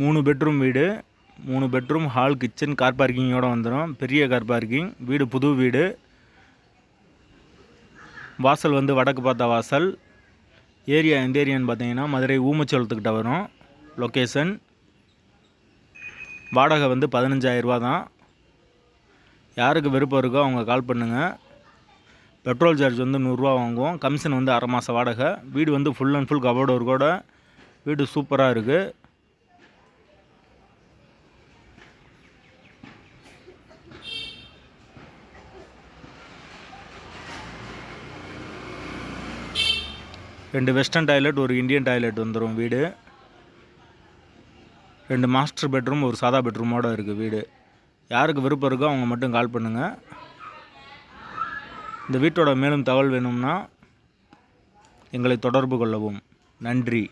மூணு பெட்ரூம் வீடு மூணு பெட்ரூம் ஹால் கிச்சன் கார் பார்க்கிங்கோடு வந்துடும் பெரிய கார் பார்க்கிங் வீடு புது வீடு. வாசல் வந்து வடக்கு பார்த்த வாசல். ஏரியா எந்த ஏரியான்னு பார்த்தீங்கன்னா மதுரை ஊமச்சோளத்துக்கிட்ட வரும். லொக்கேஷன் வாடகை வந்து பதினஞ்சாயிரரூபா தான். யாருக்கு விருப்பம் இருக்கோ அவங்க கால் பண்ணுங்கள் பெட்ரோல் சார்ஜ் வந்து நூறுரூவா வாங்குவோம். கமிஷன் வந்து அரை மாதம் வாடகை. வீடு வந்து ஃபுல் அண்ட் ஃபுல் கபோர்டு கூட வீடு சூப்பராக இருக்குது ரெண்டு வெஸ்டர்ன் டாய்லெட் ஒரு இந்தியன் டாய்லெட் வந்துடும் வீடு. ரெண்டு மாஸ்டர் பெட்ரூம் ஒரு சாதா பெட்ரூமோடு இருக்குது வீடு. யாருக்கு விருப்பம் இருக்கோ அவங்க மட்டும் கால் பண்ணுங்கள் இந்த வீட்டோட மேலும் தகவல் வேணும்னா எங்களை தொடர்பு கொள்ளவும். நன்றி.